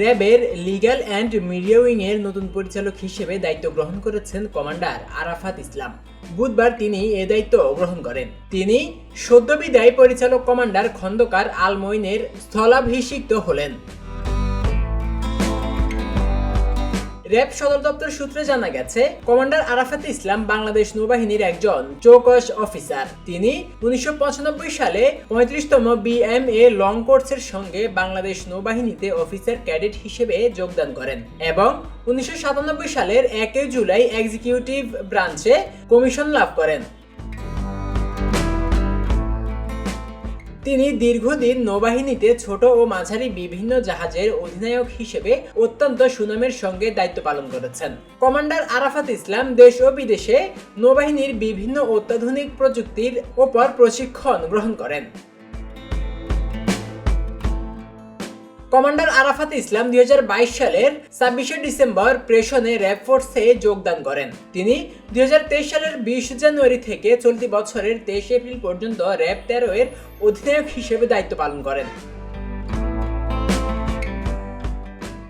র্যাবের legal and media wing এর নতুন পরিচালক হিসেবে দায়িত্ব গ্রহণ করেছেন কমান্ডার আরাফাত ইসলাম। বুধবার তিনি এ দায়িত্ব গ্রহণ করেন। তিনি সদ্যবিদায় পরিচালক কমান্ডার খন্দকার আলমইনের স্থলাভিষিক্ত হলেন। র্যাব সদর দপ্তর সূত্রে জানা গেছে, কমান্ডার আরাফাত ইসলাম বাংলাদেশ নৌবাহিনীর একজন চৌকস অফিসার। তিনি উনিশশো পঁচানব্বই সালে পঁয়ত্রিশতম বিএমএ লং কোর্সের সঙ্গে বাংলাদেশ নৌবাহিনীতে অফিসার ক্যাডেট হিসেবে যোগদান করেন এবং উনিশশো সাতানব্বই সালের একই জুলাই এক্সিকিউটিভ ব্রাঞ্চে কমিশন লাভ করেন। তিনি দীর্ঘদিন নৌবাহিনীতে ছোট ও মাঝারি বিভিন্ন জাহাজের অধিনায়ক হিসেবে অত্যন্ত সুনামের সঙ্গে দায়িত্ব পালন করেছেন। কমান্ডার আরাফাত ইসলাম দেশ ও বিদেশে নৌবাহিনীর বিভিন্ন অত্যাধুনিক প্রযুক্তির ওপর প্রশিক্ষণ গ্রহণ করেন। কমান্ডার আরাফাত ইসলাম দুই হাজার বাইশ সালের ছাব্বিশে ডিসেম্বর প্রেশনে র্যাব ফোর্সে যোগদান করেন। তিনি দুই হাজার তেইশ সালের বিশ জানুয়ারি থেকে চলতি বছরের তেইশ এপ্রিল পর্যন্ত র্যাব তেরো এর অধিনায়ক হিসেবে দায়িত্ব পালন করেন।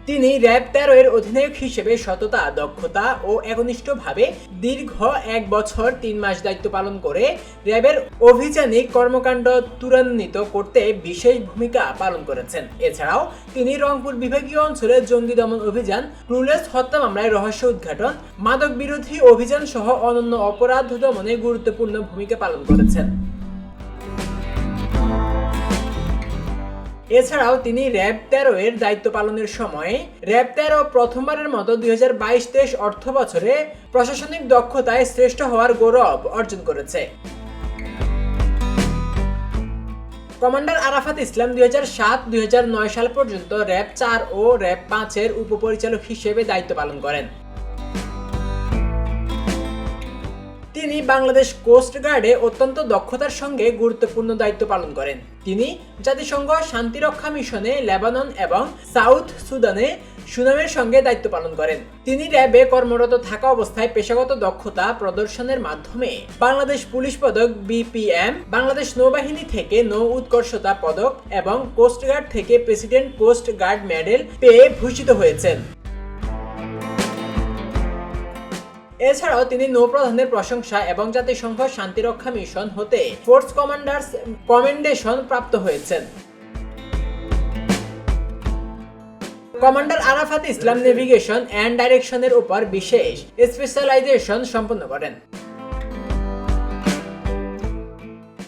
তিনি র্যাব তেরো এর অধিনায়ক হিসেবে সততা, দক্ষতা ও একনিষ্ঠভাবে দীর্ঘ এক বছর তিন মাস দায়িত্ব পালন করে র্যাবের অভিযানিক কর্মকাণ্ড ত্বরান্বিত করতে বিশেষ ভূমিকা পালন করেছেন। এছাড়াও তিনি রংপুর বিভাগীয় অঞ্চলে জঙ্গি দমন অভিযান ক্রুলেস হত্যা মামলায় রহস্য উদ্ঘাটন, মাদক বিরোধী অভিযান সহ অনন্য অপরাধ দমনে গুরুত্বপূর্ণ ভূমিকা পালন করেছেন। এছাড়াও তিনি র্যাব তেরো এর দায়িত্ব পালনের সময় র্যাব তেরো প্রথমবারের মতো দুই হাজার বাইশ তেইশ অর্থ বছরে প্রশাসনিক দক্ষতায় শ্রেষ্ঠ হওয়ার গৌরব অর্জন করেছে। কমান্ডার আরাফাত ইসলাম দুই হাজার সাত, দুই হাজার নয় সাল পর্যন্ত র্যাব চার ও র্যাব পাঁচের উপপরিচালক হিসেবে দায়িত্ব পালন করেন। তিনি বাংলাদেশ কোস্ট গার্ডে অত্যন্ত দক্ষতার সঙ্গে গুরুত্বপূর্ণ দায়িত্ব পালন করেন। তিনি জাতিসংঘ শান্তিরক্ষা মিশনে লেবানন এবং সাউথ সুদানে সুনামের সঙ্গে দায়িত্ব পালন করেন। তিনি র্যাবে কর্মরত থাকা অবস্থায় পেশাগত দক্ষতা প্রদর্শনের মাধ্যমে বাংলাদেশ পুলিশ পদক বিপিএম, বাংলাদেশ নৌবাহিনী থেকে নৌ উৎকর্ষতা পদক এবং কোস্টগার্ড থেকে প্রেসিডেন্ট কোস্ট গার্ড মেডেল পেয়ে ভূষিত হয়েছেন। এছাড়াও তিনি নৌপ্রধানের প্রশংসা এবং জাতিসংঘ শান্তিরক্ষা মিশন হতে ফোর্স কমান্ডার্স কমেন্ডেশন প্রাপ্ত হয়েছেন। Commander Arafat Islam navigation and ডাইরেকশনের উপর বিশেষ স্পেশালাইজেশন সম্পন্ন করেন।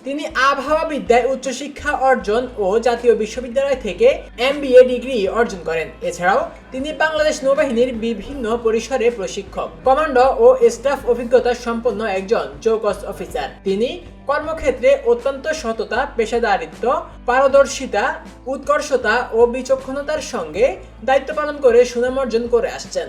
তিনি আবহাওয়া বিদ্যায় উচ্চশিক্ষা অর্জন ও জাতীয় বিশ্ববিদ্যালয় থেকে এমবিএ ডিগ্রি অর্জন করেন। এছাড়াও তিনি বাংলাদেশ নৌবাহিনীর বিভিন্ন পরিসরে প্রশিক্ষক কমান্ডো ও স্টাফ অভিজ্ঞতা সম্পন্ন একজন চৌকস অফিসার। তিনি কর্মক্ষেত্রে অত্যন্ত সততা, পেশাদারিত্ব, পারদর্শিতা, উৎকর্ষতা ও বিচক্ষণতার সঙ্গে দায়িত্ব পালন করে সুনাম অর্জন করে আসছেন।